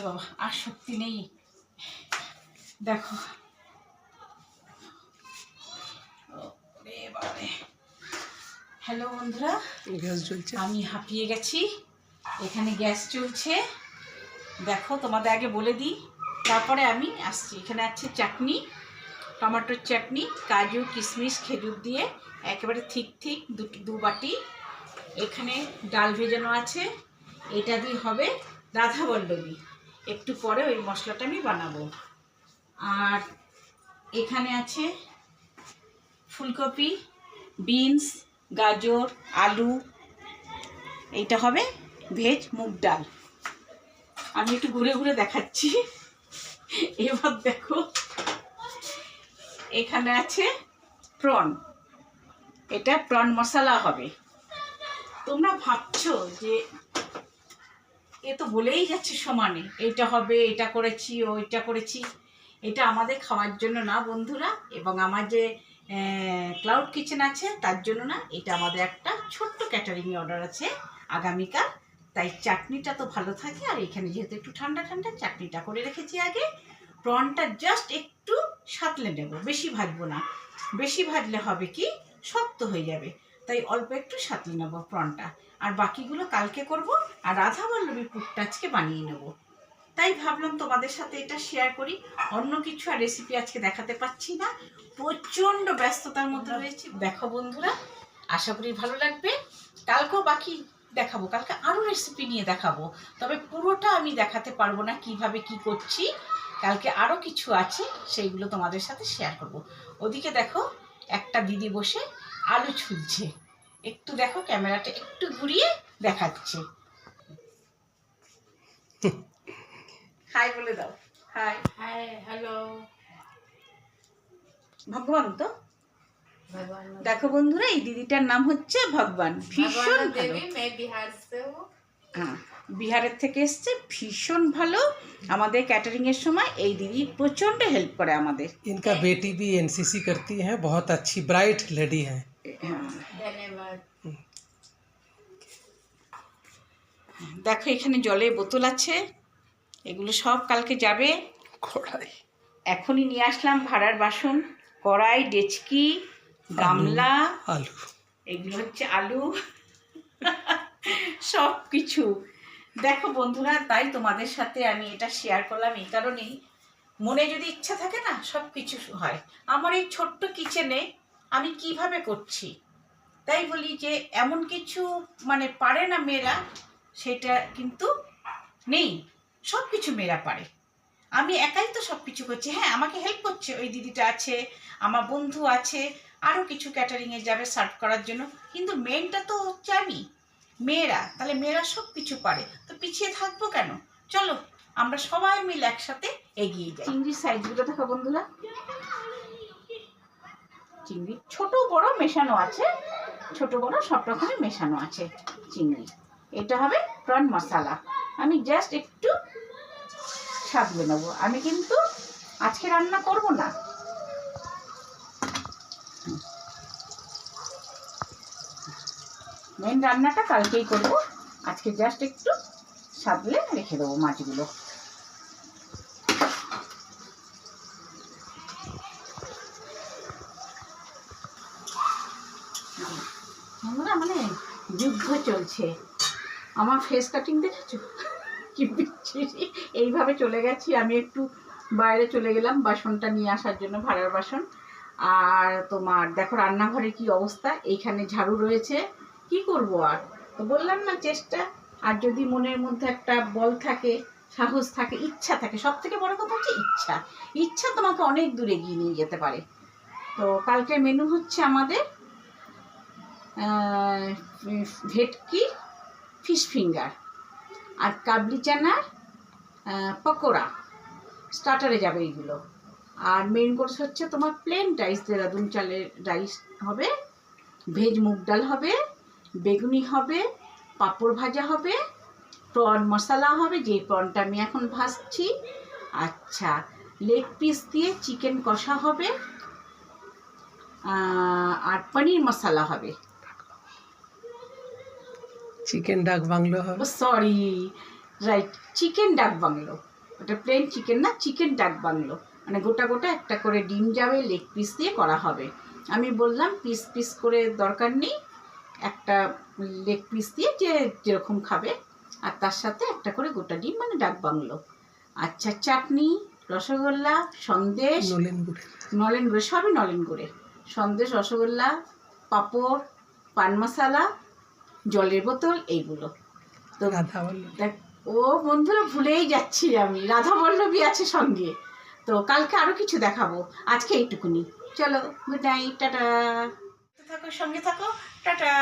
বাবা আর শক্তি নেই। দেখো। হ্যালো বন্ধুরা গ্যাস চলছে আমি হাঁপিয়ে গেছি। এখানে গ্যাস চলছে। দেখো তোমাদের আগে বলে দিই। তারপরে আমি আসছি। এখানে আছে চাটনি টমেটোর চাটনি কাজু কিশমিশ খেজুর দিয়ে একেবারে ঠিক ঠিক দু দু বাটি। এখানে ডাল ভেজানো আছে। এটা দিয়ে হবে রাধা বল্লবী। একটু পরে ওই মশলাটা আমি বানাবো। আর এখানে আছে ফুলকপি, বিনস, গাজর, আলু, এইটা হবে ভেজ মুগ ডাল। আমি একটু ঘুরে ঘুরে দেখাচ্ছি। এবার দেখো, এখানে আছে প্রন। এটা প্রন মশলা হবে। তোমরা ভাবছ যে এ তো বলেই যাচ্ছে সমানে, এটা হবে, এটা করেছি, ওইটা করেছি। এটা আমাদের খাওয়ার জন্য না বন্ধুরা, এবং আমার যে ক্লাউড কিচেন আছে, তার জন্য না এটা আমাদের একটা ছোট্ট ক্যাটারিং অর্ডার আছে আগামীকাল। তাই চাটনিটা তো ভালো থাকে, আর এখানে যেহেতু একটু ঠান্ডা ঠান্ডা, চাটনিটা করে রেখেছি আগে। প্রনটা জাস্ট একটু সাতলে নেব, বেশি ভাজবো না। বেশি ভাজলে হবে কি, শক্ত হয়ে যাবে। তাই অল্প একটু সাতলে নেব প্রনটা আর বাকিগুলো কালকে করব, আর রাধা বল্লভী পুরটা আজকে বানিয়ে নেব। তাই ভাবলাম তোমাদের সাথে এটা শেয়ার করি। অন্য কিছু আর রেসিপি আজকে দেখাতে পাচ্ছি না। প্রচণ্ড ব্যস্ততার মধ্যে রয়েছি। দেখো বন্ধুরা, আশা করি ভালো লাগবে। কালকেও বাকি দেখাবো, কালকে আরও রেসিপি নিয়ে দেখাবো। তবে পুরোটা আমি দেখাতে পারব না কীভাবে কি করছি। কালকে আরও কিছু আছে, সেইগুলো তোমাদের সাথে শেয়ার করব। ওদিকে দেখো, একটা দিদি বসে আলু ছুলছে একটু দেখো ক্যামেরাটা একটু ঘুরিয়ে দেখাচ্ছে হাই বলে দাও হাই हाय हेलो ভগবান তো भगवान দেখো বন্ধুরা এই দিদিটার নাম হচ্ছে ভগবান ভীষণ भगवान ভালো देवी मैं बिहार से हूँ হ্যাঁ বিহারের থেকে এসছে ভীষণ ভালো আমাদের ক্যাটারিং এর সময় এই দিদি প্রচন্ড হেল্প করে আমাদের इनका बेटी भी एनसीसी करती है बहुत अच्छी ब्राइट लेडी है হ্যাঁ দেখো এখানে জলে বোতল আছে। এগুলো সব কালকে যাবে। কড়াই। এখনই নিয়ে আসলাম ভাড়ার বাসন। কড়াই ডেচকি গামলা। আলু। এগুলো হচ্ছে আলু। সব কিছু। দেখো বন্ধুরা তাই তোমাদের সাথে আমি এটা শেয়ার করলাম এই কারণেই। মনে যদি ইচ্ছা থাকে না সব কিছু হয়। আমার এই ছোট্ট কিচেনে আমি কীভাবে করছি? তাই বলি যে, এমন কিছু মানে পারে না মেয়েরা, সেটা কিন্তু নেই। সব কিছু মেয়েরা পারে। আমি একাই তো সব কিছু করছি। হ্যাঁ আমাকে হেল্প করছে। ওই দিদিটা আছে, আমার বন্ধু আছে আরও কিছু ক্যাটারিংয়ে যাবে সার্ভ করার জন্য। কিন্তু মেনটা তো হচ্ছে আমি, মেয়েরা। তাহলে মেয়েরা সব কিছু পারে। তো পিছিয়ে থাকব কেন? চলো, আমরা সবাই মিলে একসাথে এগিয়ে যাই। চিংড়ির সাইজগুলো দেখো বন্ধুরা। চিংড়ি। ছোট বড় মেশানো আছে। ছোট বড় সব রকমের মেশানো আছে চিংড়ি। এটা হবে প্রন মশলা আমি জাস্ট একটু সাজিয়ে নেব। আমি কিন্তু আজকে রান্না করব না। মেন রান্নাটা কালকেই করব। আজকে জাস্ট একটু সাবলে রেখে দেবো মাছগুলো। আমরা মানে যুদ্ধ চলছে। আমার ফেস কাটিং দেখেছ? কি বিচ্ছিরি। এইভাবে চলে গেছি। আমি একটু বাইরে চলে গেলাম বাসনটা নিয়ে আসার জন্য, ভাড়ার বাসন। আর তোমার দেখো রান্নাঘরে কি অবস্থা? এইখানে ঝাড়ু রয়েছে। কি করব আর? তো বললাম না চেষ্টা। আর যদি মনের মধ্যে একটা বল থাকে, সাহস থাকে, ইচ্ছা থাকে সব থেকে বড় কথা হচ্ছে ইচ্ছা। ইচ্ছা তোমাকে অনেক দূরে এগিয়ে নিয়ে যেতে পারে। তো কালকে মেনু হচ্ছে আমাদের ভেটকি, ফিশ ফিঙ্গার আর কাবলি চানার পকোড়া। স্টার্টারে যাবে এইগুলো। আর মেন কোর্স হচ্ছে তোমার প্লেন রাইস দেরাদুন চালের রাইস হবে ভেজ মুগ ডাল হবে, বেগুনি হবে, পাঁপড় ভাজা হবে প্রন মশলা হবে, যে প্রনটা আমি এখন ভাজছি। আচ্ছা লেগ পিস দিয়ে চিকেন কষা হবে আর পনির মশলা হবে। চিকেন ডাক বাংলো হবে sorry right chicken dak bungalow. ওটা প্লেন চিকেন না চিকেন ডাক বাংলো। মানে গোটা গোটা একটা করে ডিম যাবে লেগ পিস দিয়ে করা হবে। আমি বললাম পিস পিস করে দরকার নেই। একটা লেগ পিস দিয়ে যে যেরকম খাবে আর তার সাথে একটা করে গোটা ডিম মানে ডাক বাংলো। আচ্ছা চাটনি রসগোল্লা সন্দেশ নলেন গুড়ে নলেন গুড়ে সবই নলেন গুড়ে সন্দেশ রসগোল্লা পাঁপড় পান মশালা জলের বোতল এইগুলো। তো রাধা দেখ ও বন্ধুরা ভুলেই যাচ্ছি আমি। রাধা বল্লভী আছে সঙ্গে। তো কালকে আরও কিছু দেখাবো। আজকে এইটুকুনি। চলো গুড নাইট টাটা। থাকো সঙ্গে থাকো। টাটা।